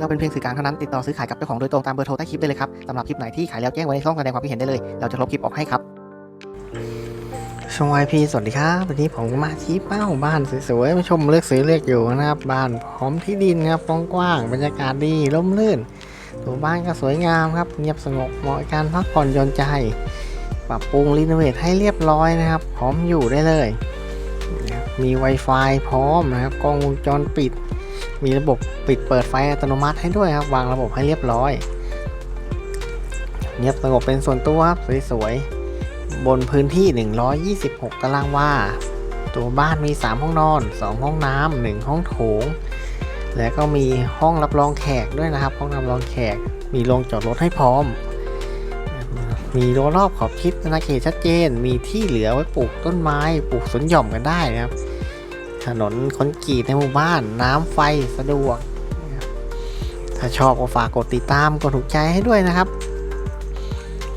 เราเป็นเพียงสื่อกลางเท่านั้นติดต่อซื้อขายกับเจ้าของโดยตรงตามเบอร์โทรใต้คลิปได้เลยครับสำหรับคลิปไหนที่ขายแล้วแจ้งไว้ในช่องแสดงความคิดเห็นได้เลย เราจะลบคลิปออกให้ครับช่องไอพีสวัสดีครับวันนี้ผมมาที่เป้าบ้านสวยๆมาชมเลือกซื้อเลือกอยู่นะครับบ้านพร้อมที่ดินครับกว้างๆบรรยากาศดีร่มรื่นตัวบ้านก็สวยงามครับ เงียบสงบเหมาะกับการพักผ่อนหย่อนใจ ปรับปรุงรีโนเวทให้เรียบร้อยนะครับ พร้อมอยู่ได้เลย มี Wi-Fi พร้อมนะครับกล้องวงจรปิด มีระบบปิดเปิดไฟอัตโนมัติให้ด้วยครับ วางระบบให้เรียบร้อย เงียบสงบเป็นส่วนตัวครับสวยๆ บนพื้นที่ 126 ตารางวา ตัวบ้านมี 3 ห้องนอน 2 ห้องน้ำ1ห้องโถง แล้วก็มีห้องรับรองแขกด้วยนะครับ ห้องรับรองแขก มีโรงจอดรถให้พร้อม มีรั้วรอบขอบชิดนาเขตชัดเจน มีที่เหลือไว้ปลูกต้นไม้ ปลูกสวนหย่อมกันได้นะครับ ถนนคอนกรีตในหมู่บ้าน น้ำไฟสะดวก ถ้าชอบก็ฝากกดติดตามกดถูกใจให้ด้วยนะครับ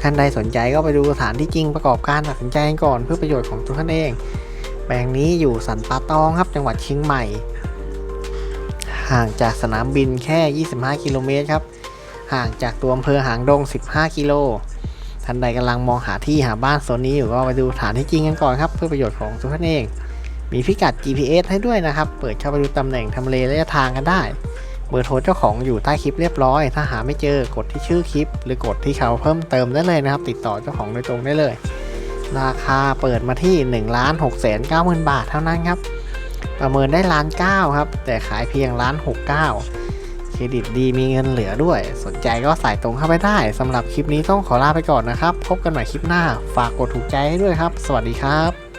ท่านใดสนใจก็ไปดูสถานที่จริงประกอบการตัดสินใจกันก่อนเพื่อประโยชน์ของตัวท่านเอง แปลงนี้อยู่สันป่าตองครับจังหวัดเชียงใหม่ ห่างจากสนามบินแค่ 25 กิโลเมตรครับ ห่างจากตัวอำเภอหางดง 15 กิโลท่านใดกำลังมองหาที่หาบ้านโซนนี้อยู่ก็ไปดูสถานที่จริงกันก่อนครับ เพื่อประโยชน์ของตัวท่านเอง มีพิกัด GPS ให้ด้วยนะครับ เปิดเข้าไปดูตำแหน่งทำเลระยะทางกันได้ เบอร์โทรเจ้าของอยู่ใต้คลิปเรียบร้อย ถ้าหาไม่เจอกดที่ชื่อคลิป หรือกดที่เขาเพิ่มเติมได้เลยนะครับ ติดต่อเจ้าของโดยตรงได้เลย ราคาเปิดมาที่1นึ่งล้านหกแสนเก้าหมื่นบาทเท่านั้นครับ ประเมินได้ล้านเก้าครับ แต่ขายเพียงล้านหกเก้าเครดิตดีมีเงินเหลือด้วย สนใจก็สายตรงเข้าไปได้สำหรับคลิปนี้ต้องขอลาไปก่อนนะครับ พบกันใหม่คลิปหน้า ฝากกดถูกใจให้ด้วยครับ สวัสดีครับ